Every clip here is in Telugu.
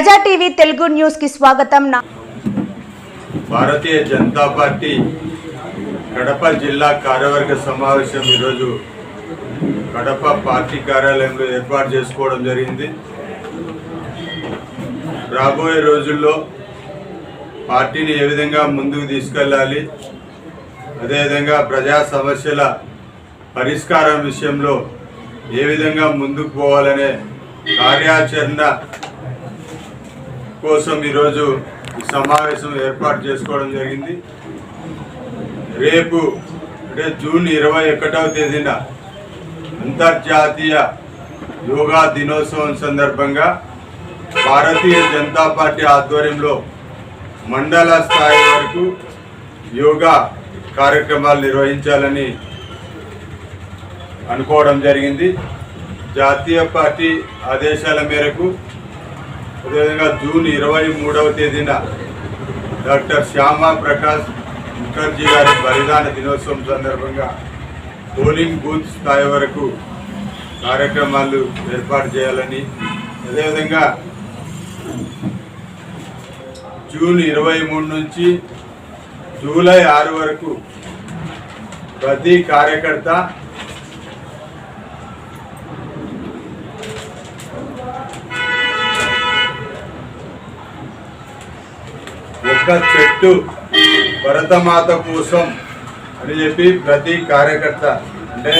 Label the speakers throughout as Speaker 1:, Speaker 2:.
Speaker 1: ప్రజా టీవీ తెలుగు న్యూస్కి స్వాగతం.
Speaker 2: భారతీయ జనతా పార్టీ కడప జిల్లా కార్యవర్గ సమావేశం ఈరోజు కడప పార్టీ కార్యాలయంలో ఏర్పాటు చేసుకోవడం జరిగింది. రాబోయే రోజుల్లో పార్టీని ఏ విధంగా ముందుకు తీసుకెళ్ళాలి అదేవిధంగా ప్రజా సమస్యల పరిష్కారం విషయంలో ఏ విధంగా ముందుకు పోవాలనే కార్యాచరణ కోసం ఈరోజు ఈ సమావేశం ఏర్పాటు చేసుకోవడం జరిగింది. రేపు అంటే జూన్ ఇరవై ఒకటవ తేదీన అంతర్జాతీయ యోగా దినోత్సవం సందర్భంగా భారతీయ జనతా పార్టీ ఆధ్వర్యంలో మండల స్థాయి వరకు యోగా కార్యక్రమాలు నిర్వహించాలని అనుకోవడం జరిగింది. జాతీయ పార్టీ ఆదేశాల మేరకు అదేవిధంగా జూన్ ఇరవై మూడవ తేదీన డాక్టర్ శ్యామా ప్రకాష్ ముఖర్జీ గారి బలిదాన దినోత్సవం సందర్భంగా పోలింగ్ బూత్ స్థాయి వరకు కార్యక్రమాలు ఏర్పాటు చేయాలని అదేవిధంగా జూన్ ఇరవై మూడు నుంచి జూలై ఆరు వరకు ప్రతి కార్యకర్త ఒక్క చెట్టు భరతమాత కోసం అని చెప్పి ప్రతి కార్యకర్త అంటే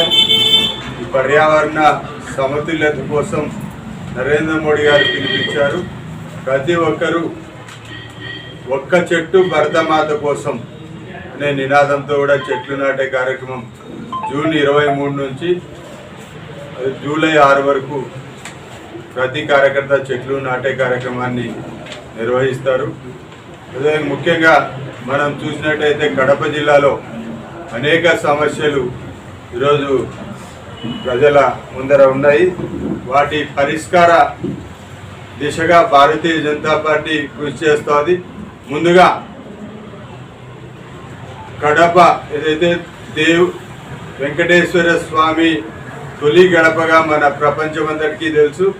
Speaker 2: పర్యావరణ సమతుల్యత కోసం నరేంద్ర మోడీ గారు పిలిపించారు. ప్రతి ఒక్కరూ ఒక్క చెట్టు భరతమాత కోసం అనే నినాదంతో కూడా చెట్లు నాటే కార్యక్రమం జూన్ ఇరవై మూడు నుంచి జూలై ఆరు వరకు ప్రతి కార్యకర్త చెట్లు నాటే కార్యక్రమాన్ని నిర్వహిస్తారు. ముఖ్యంగా మనం చూసినట్టయితే కడప జిల్లాలో అనేక సమస్యలు ఈరోజు ప్రజల ముందర ఉన్నాయి. వాటి పరిష్కార దిశగా భారతీయ జనతా పార్టీ కృషి చేస్తోంది. ముందుగా కడప ఏదైతే దేవ్ వెంకటేశ్వర స్వామి తొలి గడపగా మన ప్రపంచమంతటికీ తెలుసు.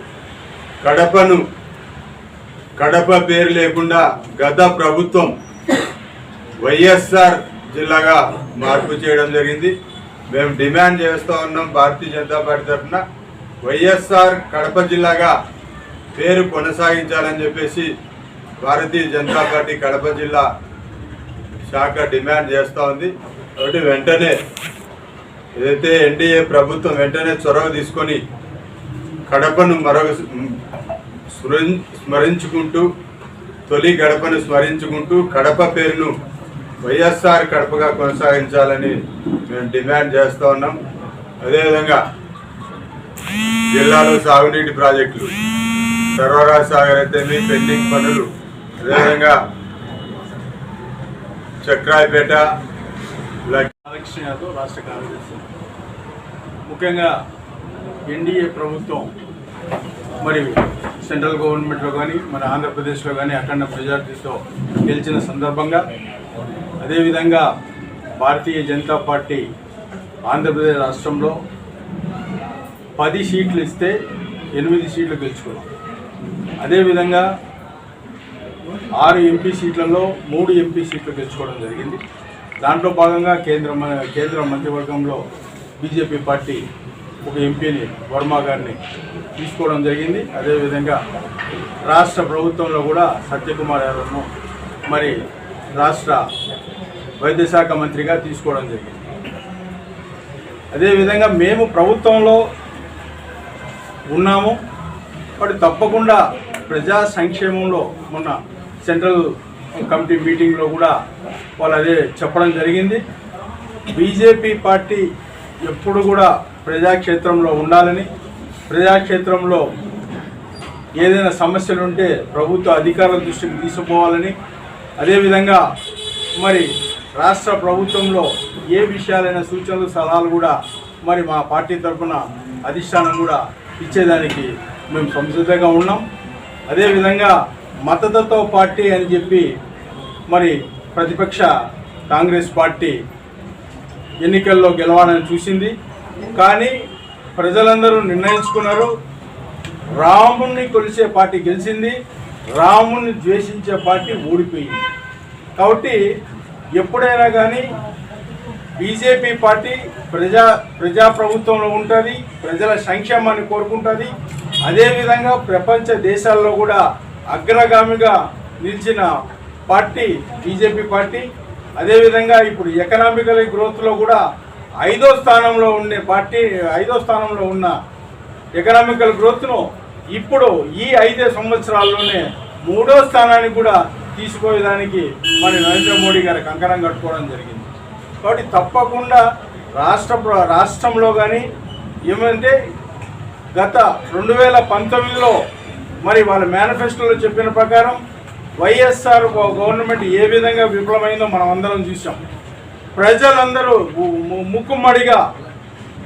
Speaker 2: కడపను కడప పేరు లేకుండా గత ప్రభుత్వం వైఎస్ఆర్ జిల్లాగా మార్పు చేయడం జరిగింది. మేము డిమాండ్ చేస్తూ ఉన్నాం భారతీయ జనతా పార్టీ తరఫున వైఎస్ఆర్ కడప జిల్లాగా పేరు కొనసాగించాలని చెప్పేసి భారతీయ జనతా పార్టీ కడప జిల్లా శాఖ డిమాండ్ చేస్తూ ఉంది. కాబట్టి వెంటనే ఏదైతే ఎన్డీఏ ప్రభుత్వం వెంటనే చొరవ తీసుకొని కడపను మరొక స్మరించుకుంటూ తొలి గడపను స్మరించుకుంటూ కడప పేరును వైఎస్ఆర్ కడపగా కొనసాగించాలని మేము డిమాండ్ చేస్తూ ఉన్నాం. అదేవిధంగా జిల్లాలో సాగునీటి ప్రాజెక్టులు సర్వరాజ్ సాగర్ అయితేమి పెండింగ్ పనులు అదేవిధంగా చక్రాయపేట
Speaker 3: రాష్ట్ర కార్యదర్శి. ముఖ్యంగా ఎన్డీఏ ప్రభుత్వం మరి సెంట్రల్ గవర్నమెంట్లో కానీ మన ఆంధ్రప్రదేశ్లో కానీ అఖండ మెజార్టీతో గెలిచిన సందర్భంగా అదేవిధంగా భారతీయ జనతా పార్టీ ఆంధ్రప్రదేశ్ రాష్ట్రంలో పది సీట్లు ఇస్తే ఎనిమిది సీట్లు గెలుచుకున్నాం. అదేవిధంగా ఆరు ఎంపీ సీట్లలో మూడు ఎంపీ సీట్లు గెలుచుకోవడం జరిగింది. దాంట్లో భాగంగా కేంద్ర కేంద్ర మంత్రివర్గంలో బీజేపీ పార్టీ ఒక ఎంపీని వర్మ గారిని తీసుకోవడం జరిగింది. అదేవిధంగా రాష్ట్ర ప్రభుత్వంలో కూడా సత్యకుమార్ యాదవ్ను మరి రాష్ట్ర వైద్య శాఖ మంత్రిగా తీసుకోవడం జరిగింది. అదేవిధంగా మేము ప్రభుత్వంలో ఉన్నాము. మరి తప్పకుండా ప్రజా సంక్షేమంలో మొన్న సెంట్రల్ కమిటీ మీటింగ్లో కూడా వాళ్ళు అదే చెప్పడం జరిగింది. బీజేపీ పార్టీ ఎప్పుడు కూడా ప్రజాక్షేత్రంలో ఉండాలని ప్రజాక్షేత్రంలో ఏదైనా సమస్యలు ఉంటే ప్రభుత్వ అధికారుల దృష్టికి తీసుకుపోవాలని. అదేవిధంగా మరి రాష్ట్ర ప్రభుత్వంలో ఏ విషయాలైన సూచనలు సలహాలు కూడా మరి మా పార్టీ తరఫున అధిష్టానం కూడా ఇచ్చేదానికి మేము సంసిద్ధంగా ఉన్నాం. అదేవిధంగా మతతత్వ పార్టీ అని చెప్పి మరి ప్రతిపక్ష కాంగ్రెస్ పార్టీ ఎన్నికల్లో గెలవాలని చూసింది. కానీ ప్రజలందరూ నిర్ణయించుకున్నారు. రాముణ్ణి కొలిసే పార్టీ గెలిచింది. రాముని ద్వేషించే పార్టీ ఓడిపోయింది. కాబట్టి ఎప్పుడైనా కానీ బీజేపీ పార్టీ ప్రజా ప్రజాప్రభుత్వంలో ఉంటుంది ప్రజల సంక్షేమాన్ని కోరుకుంటుంది. అదేవిధంగా ప్రపంచ దేశాల్లో కూడా అగ్రగామిగా నిలిచిన పార్టీ బీజేపీ పార్టీ. అదేవిధంగా ఇప్పుడు ఎకనామికల్ గ్రోత్లో కూడా ఐదో స్థానంలో ఉండే పార్టీ ఐదో స్థానంలో ఉన్న ఎకనామికల్ గ్రోత్ను ఇప్పుడు ఈ ఐదే సంవత్సరాల్లోనే మూడో స్థానానికి కూడా తీసుకోవడానికి మరి నరేంద్ర మోడీ గారు కంకణం కట్టుకోవడం జరిగింది. కాబట్టి తప్పకుండా రాష్ట్ర ప్ర- రాష్ట్రంలో కానీ ఏమంటే గత రెండు వేల పంతొమ్మిదిలో మరి వాళ్ళ మేనిఫెస్టోలో చెప్పిన ప్రకారం వైఎస్ఆర్ గవర్నమెంట్ ఏ విధంగా విఫలమైందో మనం అందరం చూసాం ప్రజలందరూ ము- ము- ముక్కుమ్మడిగా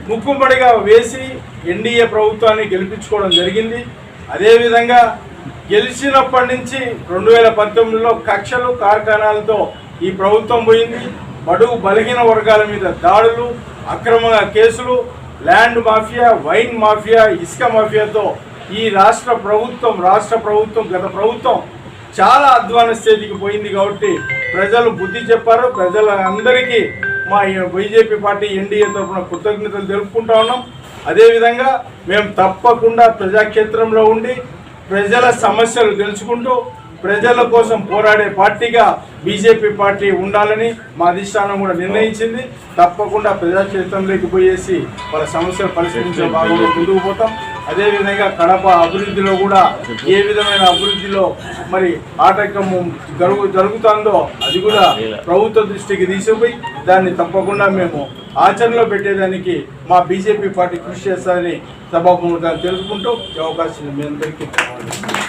Speaker 3: ముక్కుమ్మడిగా వేసి ఎన్డీఏ ప్రభుత్వాన్ని గెలిపించుకోవడం జరిగింది. అదేవిధంగా గెలిచినప్పటి నుంచి రెండు వేల పంతొమ్మిదిలో కక్షలు కార్ఖానాలతో ఈ ప్రభుత్వం పోయింది. బడుగు బలహీన వర్గాల మీద దాడులు అక్రమ కేసులు ల్యాండ్ మాఫియా వైన్ మాఫియా ఇసుక మాఫియాతో ఈ రాష్ట్ర ప్రభుత్వం రాష్ట్ర ప్రభుత్వం గత ప్రభుత్వం చాలా అధ్వాన స్థితికి పోయింది కాబట్టి ప్రజలు బుద్ధి చెప్పారు. ప్రజల అందరికీ మా బీజేపీ పార్టీ ఎన్డీఏ తరఫున కృతజ్ఞతలు తెలుపుకుంటా ఉన్నాం. అదేవిధంగా మేము తప్పకుండా ప్రజాక్షేత్రంలో ఉండి ప్రజల సమస్యలు తెలుసుకుంటూ ప్రజల కోసం పోరాడే పార్టీగా బీజేపీ పార్టీ ఉండాలని మా అధిష్టానం కూడా నిర్ణయించింది. తప్పకుండా ప్రజాక్షేత్రంలోకి పోయేసి వాళ్ళ సమస్యలు పరిష్కరించే భాగంలో ముందుకు పోతాం. అదేవిధంగా కడప అభివృద్ధిలో కూడా ఏ విధమైన అభివృద్ధిలో మరి ఆటంకం జరుగు జరుగుతుందో అది కూడా ప్రభుత్వ దృష్టికి తీసుకుపోయి దాన్ని తప్పకుండా మేము ఆచరణలో పెట్టేదానికి మా బీజేపీ పార్టీ కృషి చేస్తారని సభాపతి తెలుసుకుంటూ ఈ అవకాశం మీ అందరికీ ధన్యవాదాలు.